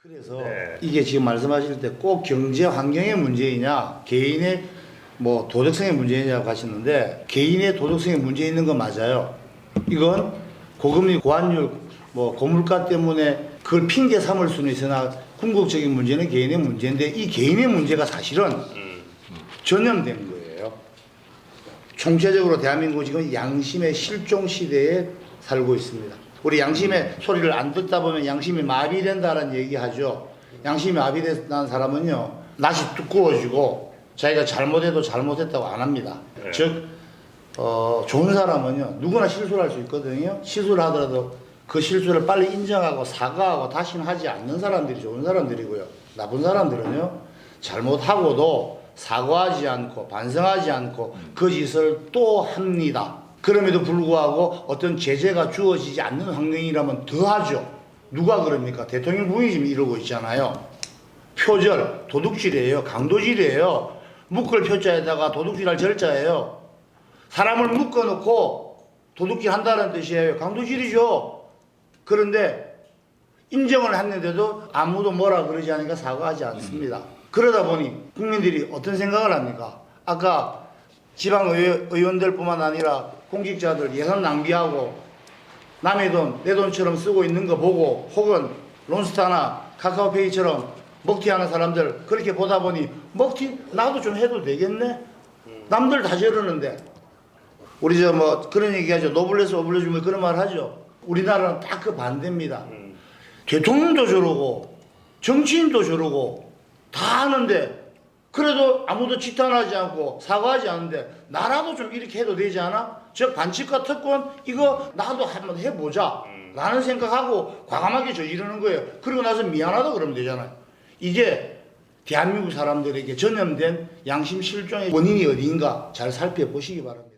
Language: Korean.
그래서 네. 이게 지금 말씀하실 때 꼭 경제 환경의 문제이냐 개인의 뭐 도덕성의 문제이냐고 하시는데 개인의 도덕성에 문제 있는 건 맞아요. 이건 고금리 고환율 뭐 고물가 때문에 그걸 핑계 삼을 수는 있으나 궁극적인 문제는 개인의 문제인데 이 개인의 문제가 사실은 음. 전염된 거예요. 총체적으로 대한민국 지금 양심의 실종 시대에 살고 있습니다. 우리 양심의 소리를 안 듣다 보면 양심이 마비된다는 얘기하죠. 양심이 마비된 사람은요, 낯이 두꺼워지고 자기가 잘못해도 잘못했다고 안 합니다. 네. 즉, 어, 좋은 사람은요, 누구나 실수를 할 수 있거든요. 실수를 하더라도 그 실수를 빨리 인정하고 사과하고 다시는 하지 않는 사람들이 좋은 사람들이고요. 나쁜 사람들은요, 잘못하고도 사과하지 않고 반성하지 않고 그 짓을 또 합니다. 그럼에도 불구하고 어떤 제재가 주어지지 않는 환경이라면 더 하죠. 누가 그럽니까? 대통령 부인이 지금 이러고 있잖아요. 표절, 도둑질이에요. 강도질이에요. 묶을 표자에다가 도둑질할 절자예요. 사람을 묶어놓고 도둑질 한다는 뜻이에요. 강도질이죠. 그런데 인정을 했는데도 아무도 뭐라 그러지 않으니까 사과하지 않습니다. 그러다 보니 국민들이 어떤 생각을 합니까? 아까 지방 의원들 뿐만 아니라 공직자들 예산 낭비하고 남의 돈, 내 돈처럼 쓰고 있는 거 보고 혹은 론스타나 카카오페이처럼 먹튀하는 사람들 그렇게 보다 보니 먹튀 나도 좀 해도 되겠네? 남들 다 저러는데 우리 저 뭐 그런 얘기하죠. 노블레스 오블레주면 그런 말 하죠. 우리나라는 딱 그 반대입니다. 음. 대통령도 저러고 정치인도 저러고 다 하는데 그래도 아무도 지탄하지 않고 사과하지 않는데 나라도 좀 이렇게 해도 되지 않아? 즉 반칙과 특권 이거 나도 한번 해보자 라는 생각하고 과감하게 저지르는 거예요. 그러고 나서 미안하다 그러면 되잖아요. 이게 대한민국 사람들에게 전염된 양심 실종의 원인이 어디인가 잘 살펴보시기 바랍니다.